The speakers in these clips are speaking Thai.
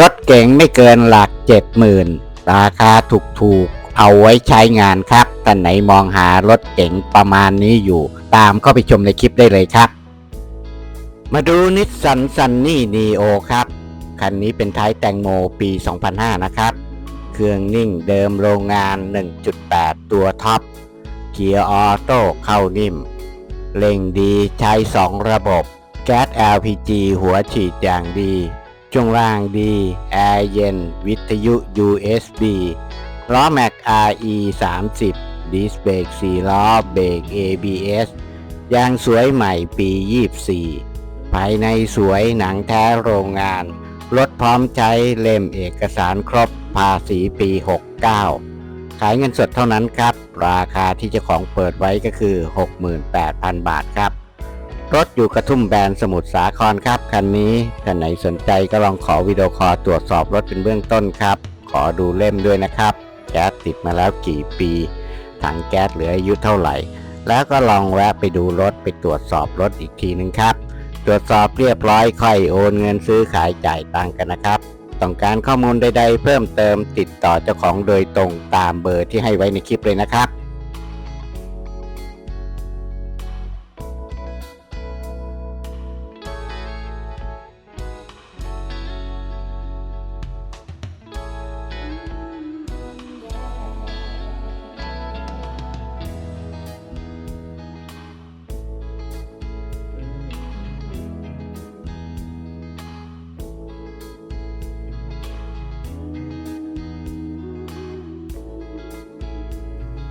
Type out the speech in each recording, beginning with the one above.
รถเก๋งไม่เกินหลักเจ็ดหมื่นราคาถูกๆ เอาไว้ใช้งานครับท่านไหนมองหารถเก๋งประมาณนี้อยู่ ตามเข้าไปชมในคลิปได้เลยครับ มาดูนิสสันซันนี่นีโอครับ คันนี้เป็นท้ายแตงโมปี 2005 นะครับ เครื่องนิ่งเดิมโรงงาน 1.8 ตัวท็อป เกียร์ออโต้เข้านิ่ม เร่งดีใช้ 2 ระบบ แก๊ส LPG หัวฉีดอย่างดี ช่วงล่างดีแอร์เย็น วิทยุ USB ล้อแม็ก RE 30ดิสเบรก4ล้อเบรก ABS ยางสวยใหม่ปี 24 ภายในสวยหนังแท้โรงงาน รถพร้อมใช้เล่มเอกสารครบภาษีปี 69 ขายเงินสดเท่านั้นครับ ราคาที่เจ้าของเปิดไว้ก็คือ 68,000 บาทครับ รถอยู่กระทุ่มแบนสมุทรสาครครับคันนี้ท่านไหนสนใจก็ลองขอวิดีโอคอลตรวจสอบรถเป็นเบื้องต้นครับ ขอดูเล่มด้วยนะครับ แก๊สติดมาแล้วกี่ปีถังแก๊สเหลืออายุเท่าไหร่ แล้วก็ลองแวะไปดูรถไปตรวจสอบรถอีกทีหนึ่งครับ ตรวจสอบเรียบร้อยค่อยโอนเงินซื้อขายจ่ายตังกันนะครับ ต้องการข้อมูลใดๆ เพิ่มเติมติดต่อเจ้าของโดยตรงตามเบอร์ที่ให้ไว้ในคลิปเลยนะครับ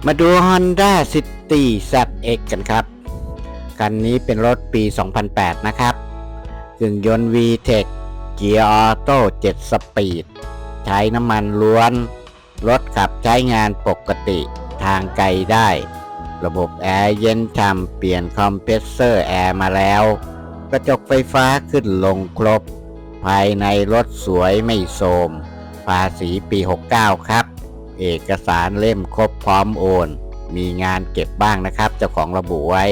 มาดู Honda City ZX กันครับ คันนี้เป็นรถปี 2008 นะครับเครื่องยนต์ VTEC เกียร์ออโต้7สปีด ใช้น้ำมันล้วน รถขับใช้งานปกติทางไกลได้ ระบบแอร์เย็นฉ่ำเปลี่ยนคอมเพรสเซอร์แอร์มาแล้ว กระจกไฟฟ้าขึ้นลงครบ ภายในรถสวยไม่โทรมภาษีปี 69 ครับ เอกสารเล่มครบพร้อมโอน มีงานเก็บบ้างนะครับ เจ้าของระบุไว้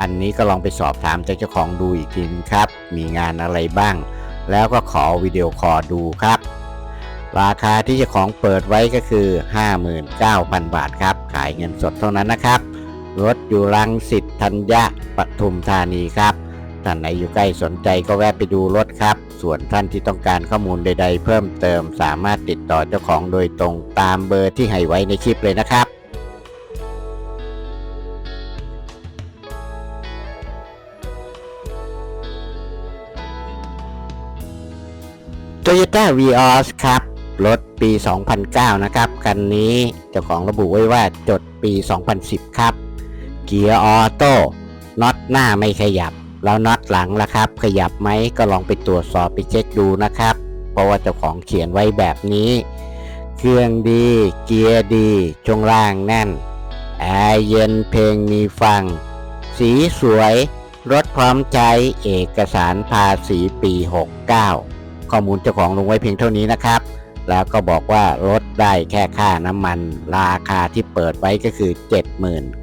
อันนี้ก็ลองไปสอบถามจากเจ้าของดูอีกทีนครับ มีงานอะไรบ้าง แล้วก็ขอวิดีโอคอลดูครับ ราคาที่เจ้าของเปิดไว้ก็คือ 59,000 บาทครับ ขายเงินสดเท่านั้นนะครับรถอยู่รังสิตธัญญะปทุมธานีครับ ท่านไหนอยู่ใกล้สนใจก็แวะไปดูรถครับ ส่วนท่านที่ต้องการข้อมูลใด ๆ เพิ่มเติมสามารถติดต่อเจ้าของโดยตรงตามเบอร์ที่ให้ไว้ในคลิปเลยนะครับ Toyota Vios ครับรถปี 2009 นะครับ คันนี้เจ้าของระบุไว้ว่าจดปี 2010 ครับ เกียร์ออโต้น็อตหน้าไม่ขยับ แล้วน็อตหลังล่ะครับ ขยับไหมก็ลองไปตรวจสอบไปเช็คดูนะครับ เพราะว่าเจ้าของเขียนไว้แบบนี้ เครื่องดี เกียร์ดีช่วงล่างแน่นแอร์เย็นเพลงมีฟัง สีสวย รถพร้อมใช้เอกสารภาษีปี 69 ข้อมูลเจ้าของลงไว้เพียงเท่านี้นะครับ แล้วก็บอกว่า รถได้แค่ค่าน้ำมัน ราคาที่เปิดไว้ก็คือ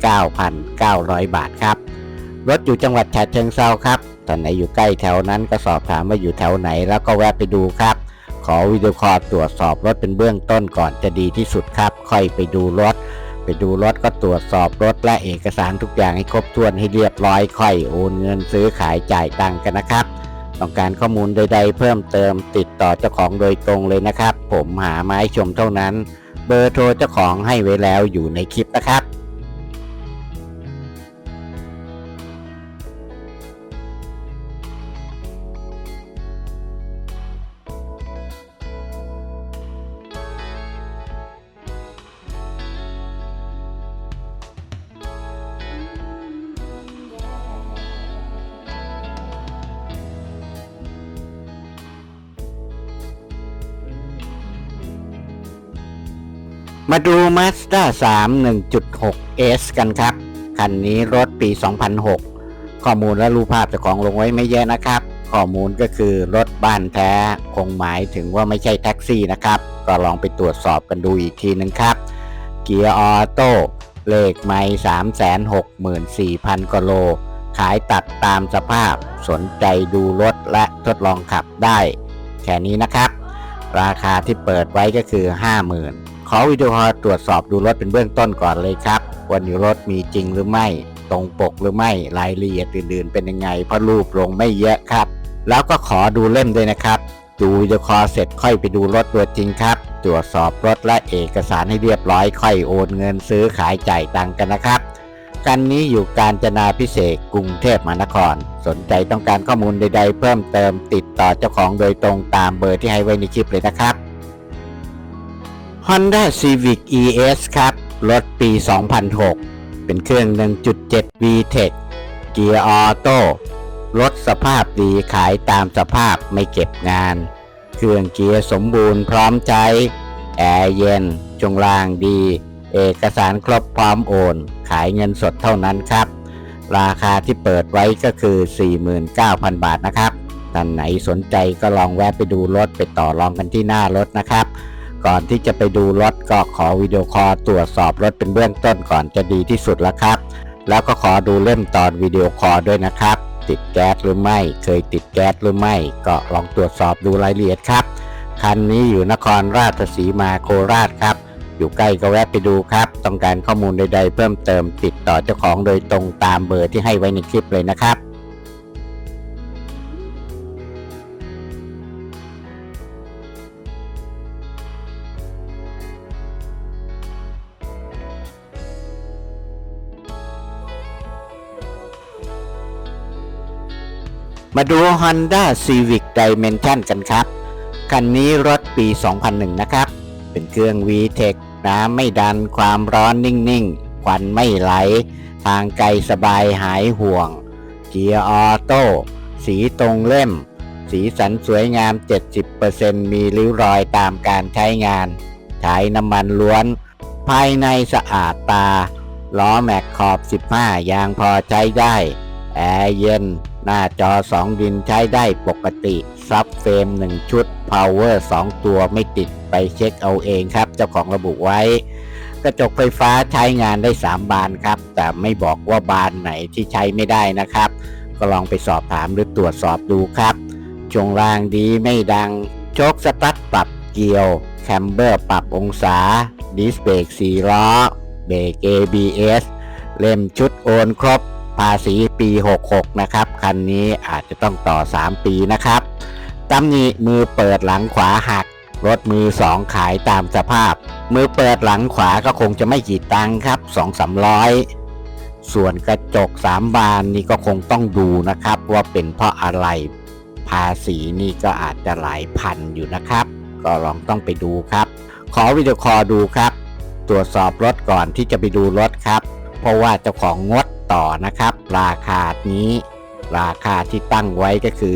79,900 บาทครับ รถอยู่จังหวัดฉะเชิงเซาครับท่านไหนอยู่ใกล้แถวนั้นก็สอบถามว่าอยู่แถวไหนแล้วก็แวะไปดูครับ ขอวิดีโอคอลตรวจสอบรถเป็นเบื้องต้นก่อนจะดีที่สุดครับ ค่อยไปดูรถ ไปดูรถก็ตรวจสอบรถและเอกสารทุกอย่างให้ครบถ้วนให้เรียบร้อยค่อยโอนเงินซื้อขายจ่ายตังค์กันนะครับ ต้องการข้อมูลใด ๆ เพิ่มเติมติดต่อเจ้าของโดยตรงเลยนะครับ ผมหาไม้ชมเท่านั้น เบอร์โทรเจ้าของให้ไว้แล้วอยู่ในคลิปนะครับ มาดู Mazda 3 1.6 S กันครับ คันนี้รถปี 2006 ข้อมูลและรูปภาพเจ้าของลงไว้ไม่เยอะนะครับ ข้อมูลก็คือรถบ้านแท้ คงหมายถึงว่าไม่ใช่แท็กซี่นะครับ ก็ลองไปตรวจสอบกันดูอีกทีนึงครับ เกียร์ออโต้เลขไม่ 364,000กโล ขายตัดตามสภาพ สนใจดูรถและทดลองขับได้ แค่นี้นะครับ ราคาที่เปิดไว้ก็คือ 50,000 ขอวิดีโอตรวจสอบดูรถเป็นเบื้องต้นก่อนเลยครับว่านี้รถมีจริงหรือไม่ ตรงปกหรือไม่รายละเอียดอื่นๆ เป็นยังไงเพราะรูปลงไม่เยอะครับ แล้วก็ขอดูเล่มด้วยนะครับ ดูวิดีโอคอเสร็จค่อยไปดูรถตัวจริงครับ ตรวจสอบรถและเอกสารให้เรียบร้อยค่อยโอนเงินซื้อขายจ่ายตังค์กันนะครับกันนี้อยู่กาญจนาพิเศษกกรุงเทพมหานคร สนใจต้องการข้อมูลใด ๆ เพิ่มเติมติดต่อเจ้าของโดยตรงตามเบอร์ที่ให้ไว้ในคลิปเลยนะครับ Honda Civic ES ครับ รถปี 2006 เป็นเครื่อง 1.7 VTEC เกียร์ออโต้รถสภาพดีขายตามสภาพไม่เก็บงาน เครื่องเกียร์สมบูรณ์พร้อมใช้แอร์เย็นช่วงลางดี เอกสารครบพร้อมโอน ขายเงินสดเท่านั้นครับ ราคาที่เปิดไว้ก็คือ 49,000 บาทนะครับท่านไหนสนใจก็ลองแวะไปดูรถไปต่อรองกันที่หน้ารถนะครับ ก่อนที่จะไปดูรถก็ขอวิดีโอคอลตรวจสอบรถเป็นเบื้องต้นก่อนจะดีที่สุดแล้วครับ แล้วก็ขอดูเล่มตอนวิดีโอคอลด้วยนะครับ ติดแก๊สหรือไม่ เคยติดแก๊สหรือไม่ ก็ลองตรวจสอบดูรายละเอียดครับ คันนี้อยู่นครราชสีมาโคราชครับ อยู่ใกล้ก็แวะไปดูครับ ต้องการข้อมูลใด ๆ เพิ่มเติมติดต่อเจ้าของโดยตรงตามเบอร์ที่ให้ไว้ในคลิปเลยนะครับ มาดู Honda Civic Dimension กันครับ คันนี้รถปี 2001 นะครับ เป็นเครื่อง VTEC น้ำไม่ดันความร้อนนิ่งๆ ควันไม่ไหล ทางไกลสบายหายห่วง เกียร์ออโต้ สีตรงเล่ม สีสันสวยงาม 70%มีริ้วรอยตามการใช้งาน ใช้น้ำมันล้วน ภายในสะอาดตา ล้อแม็กขอบ 15 ยางพอใช้ได้ แอร์เย็น หน้าจอ 2 ดินใช้ได้ปกติ ซับเฟรม 1 ชุด Power 2 ตัวไม่ติดไปเช็คเอาเองครับ เจ้าของระบุไว้ กระจกไฟฟ้าใช้งานได้ 3 บานครับ แต่ไม่บอกว่าบานไหนที่ใช้ไม่ได้นะครับ ก็ลองไปสอบถามหรือตรวจสอบดูครับช่วงล่างดีไม่ดัง โชคสตั๊ดปรับเกียว แคมเบอร์ปรับองศา ดิสเบรก4ล้อ เบรก ABS เล่มชุดโอนครบ ภาษีปี 66 นะครับ คันนี้อาจจะต้องต่อ 3 ปีนะครับตำหนิมือเปิดหลังขวาหัก รถมือ2ขายตามสภาพ มือเปิดหลังขวาก็คงจะไม่กี่ตังค์ครับ 2 3 0 0ส่วนกระจก3บานนี่ก็คงต้องดูนะครับว่าเป็นเพราะอะไร ภาษีนี่ก็อาจจะหลายพันอยู่นะครับ ก็ลองต้องไปดูครับ ขอวิดีโอคอดูครับ ตรวจสอบรถก่อนที่จะไปดูรถครับ เพราะว่าเจ้าของงด ต่อนะครับ ราคานี้ ราคาที่ตั้งไว้ก็คือ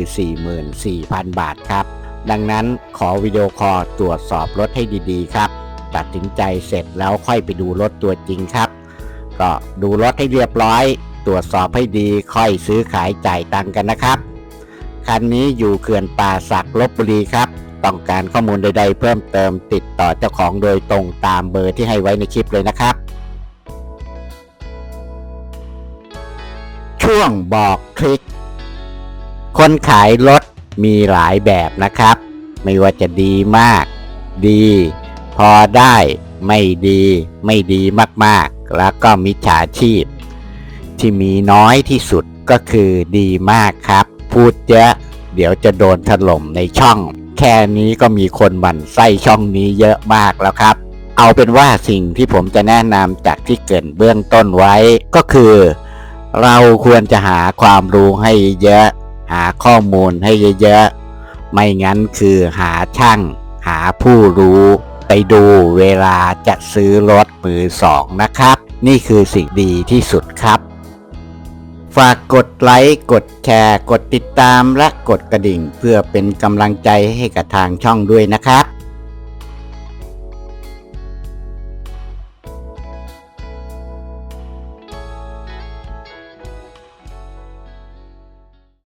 44,000 บาทครับ ดังนั้นขอวิดีโอคอลตรวจสอบรถให้ดีๆ ครับ ตัดสินใจเสร็จแล้วค่อยไปดูรถตัวจริงครับ ก็ดูรถให้เรียบร้อย ตรวจสอบให้ดีค่อยซื้อขายจ่ายตังกันนะครับ คันนี้อยู่เขื่อนป่าสักลบบุรีครับต้องการข้อมูลใด ๆ เพิ่มเติมติดต่อเจ้าของโดยตรงตามเบอร์ที่ให้ไว้ในคลิปเลยนะครับ ช่วงบอกทริคคนขายรถมีหลายแบบนะครับ ไม่ว่าจะดีมาก ดี พอได้ไม่ดี ไม่ดีมากๆ แล้วก็มิจฉาชีพ ที่มีน้อยที่สุดก็คือดีมากครับ พูดเยอะเดี๋ยวจะโดนถล่มในช่อง แค่นี้ก็มีคนหมั่นไส้ช่องนี้เยอะมากแล้วครับ เอาเป็นว่าสิ่งที่ผมจะแนะนำจากที่เกินเบื้องต้นไว้ก็คือ เราควรจะหาความรู้ให้เยอะ หาข้อมูลให้เยอะๆ ไม่งั้นคือหาช่าง หาผู้รู้ไปดูเวลาจะซื้อรถมือสองนะครับ นี่คือสิ่งดีที่สุดครับ ฝากกดไลค์ กดแชร์ กดติดตามและกดกระดิ่ง เพื่อเป็นกำลังใจให้กับทางช่องด้วยนะครับ